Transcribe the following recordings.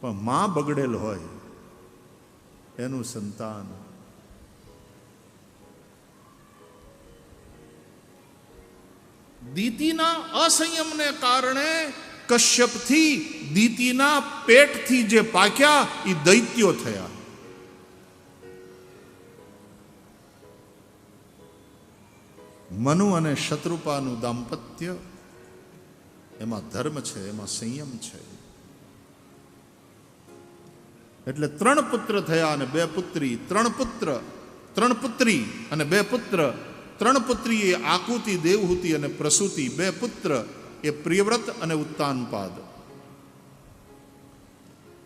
પણ માં બગડેલ હોય એનું સંતાન. દીતીના અસંયમને કારણે કશ્યપથી દીતીના પેટથી જે પાક્યા એ દૈત્યો થયા. મનુ અને શત્રુપાનું દાંપત્ય એમાં ધર્મ છે, એમાં સંયમ છે. એટલે ત્રણ પુત્ર થયા અને બે પુત્રી. ત્રણ પુત્ર, ત્રણ પુત્રી અને બે પુત્ર. ત્રણ પુત્રી એ આકુતિ દેવહૂતિ અને પ્રસૂતિ. બે પુત્ર, એ પ્રિયવ્રત અને ઉત્તાનપાદ.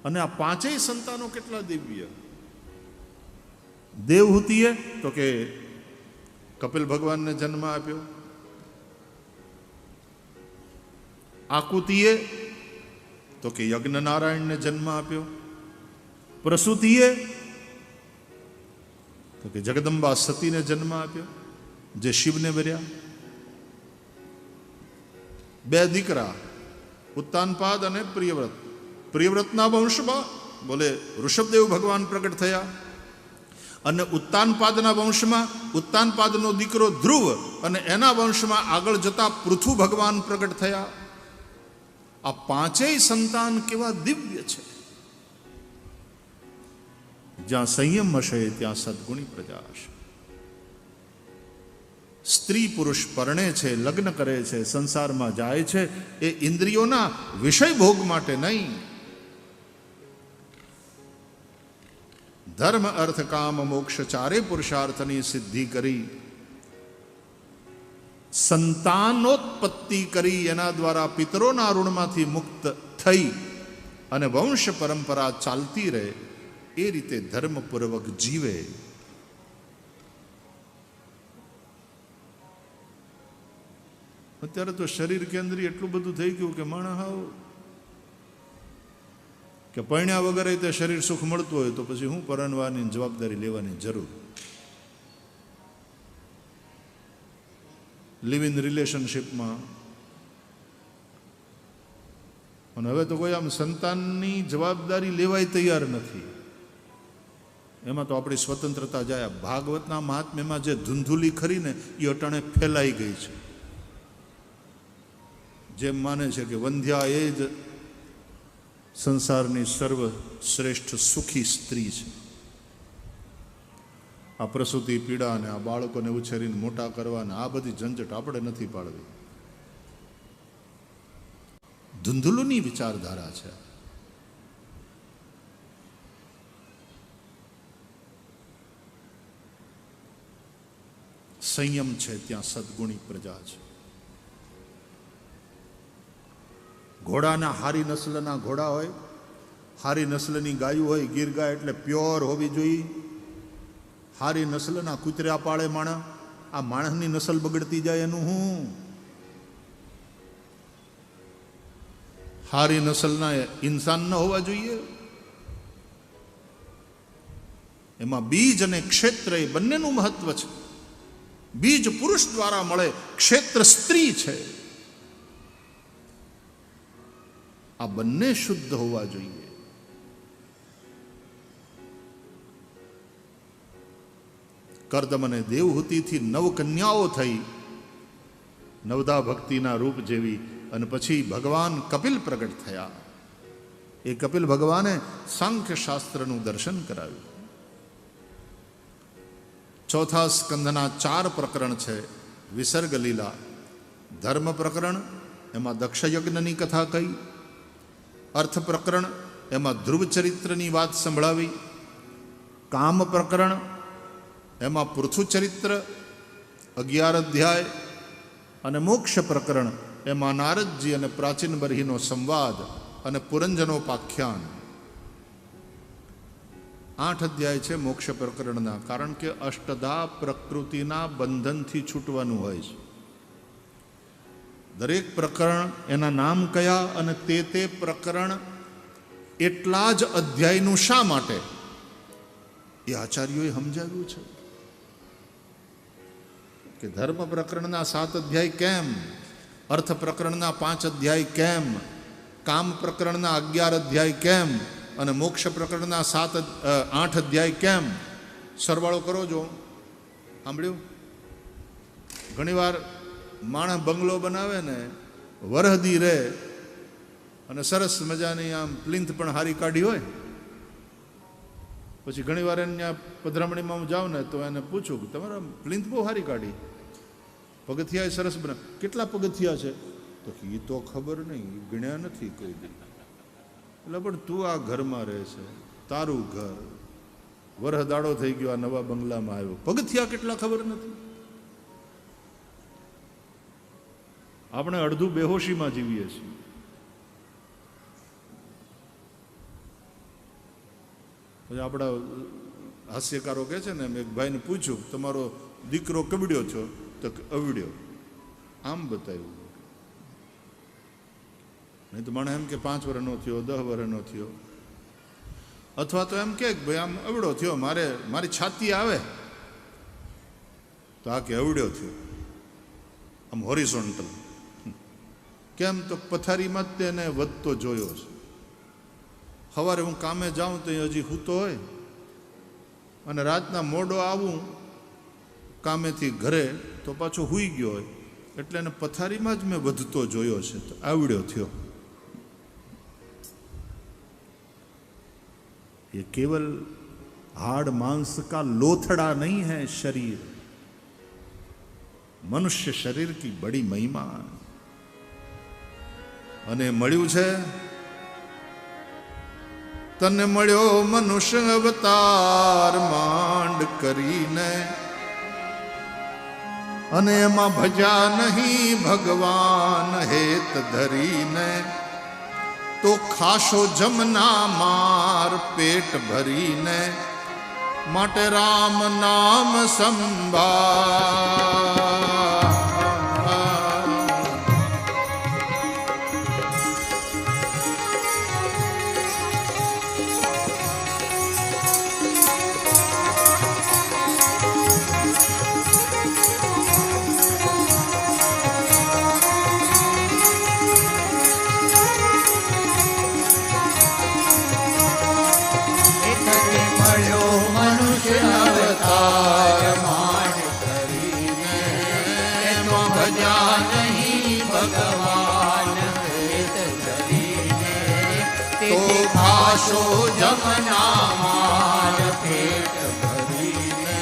અને આ પાંચેય સંતાનો કેટલા દિવ્ય? દેવહૂતિએ, તો કે કપિલ ભગવાનને જન્મ આપ્યો. આકુતિએ, તો કે યજ્ઞ નારાયણને જન્મ આપ્યો. પ્રસૂતિએ તો કે જગદંબા સતીને જન્મ આપ્યો, જે શિવને વર્યા. બે દીકરા, ઉત્તાનપાદ અને પ્રિયવ્રત. પ્રિયવ્રતના વંશમાં બોલે ઋષભદેવ ભગવાન પ્રગટ થયા. અને ઉત્તાનપાદના વંશમાં ઉત્તાનપાદનો દીકરો ધ્રુવ અને એના વંશમાં આગળ જતા પૃથુ ભગવાન પ્રગટ થયા. આ પાંચેય સંતાન કેવા દિવ્ય છે. જ્યાં સંયમ હશે ત્યાં સદગુણી પ્રજા હશે. સ્ત્રી પુરુષ પરણે છે, લગ્ન કરે છે, સંસારમાં જાય છે, એ ઇન્દ્રિયોના વિષય ભોગ માટે નહીં. ધર્મ, અર્થ, કામ, મોક્ષ ચારે પુરુષાર્થની સિદ્ધિ કરી. સંતાનોત્પત્તિ કરી, એના દ્વારા પિતરોના ઋણમાંથી મુક્ત થઈ અને વંશ પરંપરા ચાલતી રહે. એ રીતે ધર્મપૂર્વક જીવે. અત્યારે તો શરીર કેન્દ્રી એટલું બધું થઈ ગયું કે માણસ હાવ કે પરણ્યા વગર તે શરીર સુખ મળતું હોય તો પછી હું પરણવાની જવાબદારી લેવાની જરૂર. લિવ ઇન રિલેશનશીપમાં અને હવે તો કોઈ આમ સંતાનની જવાબદારી લેવાય તૈયાર નથી. એમાં તો આપણી સ્વતંત્રતા જાય. ભાગવતના મહાત્મ્યમાં જે ધૂંધુલી ખરીને એ અટાણે ફેલાઈ ગઈ છે. જેમ માને છે કે વંધ્યા એ જ સંસારની સર્વશ્રેષ્ઠ સુખી સ્ત્રી છે. આ પ્રસૂતિ પીડા અને આ બાળકોને ઉછેરીને મોટા કરવાના આ બધી ઝંઝટ આપણે નથી પાડવી. ધુંધુલુની વિચારધારા છે. સંયમ છે ત્યાં સદગુણી પ્રજા છે. ઘોડાના હારી નસ્લના ઘોડા હોય, હારી નસ્લની ગાયું હોય ગીર ગાય એટલે પ્યોર હોવી જોઈએ. હારી નસ્લના કૂતર્યા પાળે માણસ, આ માણસની નસલ બગડતી જાય એનું હું? હારી નસલના ઇન્સાન ન હોવા જોઈએ. એમાં બીજ અને ક્ષેત્ર એ બંનેનું મહત્વ છે. બીજ પુરુષ દ્વારા મળે ક્ષેત્ર સ્ત્રી છે. આ બંને શુદ્ધ હોવા જોઈએ. કરદમ અને દેવહૂતિથી નવ કન્યાઓ થઈ, નવદા ભક્તિના રૂપ જેવી અને પછી ભગવાન કપિલ પ્રગટ થયા. એ કપિલ ભગવાને સાંખ્ય શાસ્ત્રનું દર્શન કરાવ્યું. ચોથા સ્કંદના ચાર પ્રકરણ છે વિસર્ગ લીલા ધર્મ પ્રકરણ, એમાં દક્ષયજ્ઞની કથા કહી. અર્થ પ્રકરણ, એમાં ધ્રુવ ચરિત્રની વાત સંભળાવી. કામ પ્રકરણ, એમાં પૃથુ ચરિત્ર અગિયાર અધ્યાય. અને મોક્ષ પ્રકરણ, એમાં નારદજી અને પ્રાચીન બરહીનો સંવાદ અને પુરંજનોપાખ્યાન. આઠ અધ્યાય છે મોક્ષ પ્રકરણના, કારણ કે અષ્ટદા પ્રકૃતિના બંધનથી છૂટવાનું હોય છે. દરેક પ્રકરણ એના નામ કયા અને તે તે પ્રકરણ એટલા જ અધ્યાયનું શા માટે? એ આચાર્યોએ સમજાવ્યું છે. કે ધર્મ પ્રકરણના સાત અધ્યાય કેમ? અર્થ પ્રકરણના પાંચ અધ્યાય કેમ? કામ પ્રકરણના અગિયાર અધ્યાય કેમ? અને મોક્ષ પ્રકરણના સાત આઠ અધ્યાય કેમ? સરવાળો કરો જો. સાંભળ્યું? ઘણીવાર માણસ બંગલો બનાવે ને, વરહદી રહે અને સરસ મજાની આમ પ્લિન્થ પણ હારી કાઢી હોય. પછી ઘણીવાર એને પધરામણીમાં હું જાઉં ને તો એને પૂછું કે તમારા પ્લિન્થ બહુ હારી કાઢી. પગથિયા સરસ બના, કેટલા પગથિયા છે? તો એ તો ખબર નહીં ગણ્યા નથી કોઈ દી. એટલે પણ તું આ ઘરમાં રહે છે, તારું ઘર. વરહદાડો થઈ ગયો, આ નવા બંગલામાં આવ્યો. પગથિયા કેટલા ખબર નથી? આપણે અડધું બેહોશીમાં જીવીએ છીએ. પછી આપણા હાસ્યકારો કહે છે ને, મેં ભાઈને પૂછ્યું, તમારો દીકરો કબડ્યો છો? તો અવડ્યો. આમ બતાવ્યું. નહીં તો મને એમ કે પાંચ વર્ષનો થયો, દસ વર્ષનો થયો. અથવા તો એમ કે ભાઈ આમ અવડો થયો, મારે, મારી છાતી આવે. તો આ કે અવડ્યો થયો. આમ હોરિઝોન્ટલ કેમ તો પથારીમાં જ તેને વધતો જોયો છે. સવારે હું કામે જાઉં તો હજી સૂતો હોય. અને રાતના મોડો આવું, કામેથી ઘરે તો પાછો હુઈ ગયો હોય. એટલે એને પથારીમાં જ મેં વધતો જોયો છે. તો આવડ્યો થયો. ये केवल हाड़ मांस का लोथड़ा नहीं है शरीर મનુષ્ય શરીર કી બડી મહિમા અને મળ્યું છે તને મળ્યો મનુષ્ય અવતાર માંડ કરીને અને એમાં ભજા નહીં ભગવાન હેત ધરીને તો ખાશો જમના માર પેટ ભરીને માટે રામ નામ સંભા એમાં ભજા નહીં ભગવાન હેત ધરીને તો ખાશો જમના માર પેટ ભરીને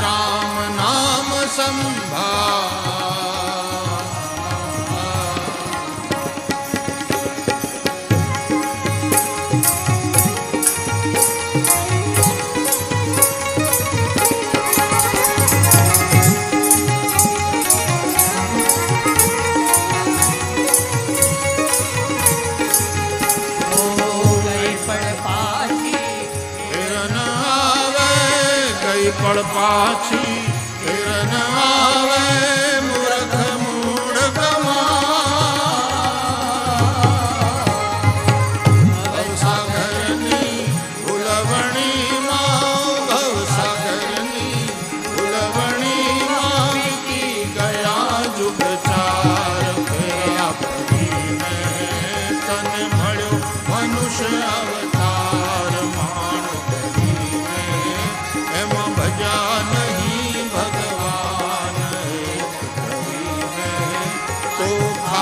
રામ નામ સંભા પળ પાછી ફેર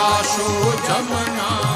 ખાશો જમના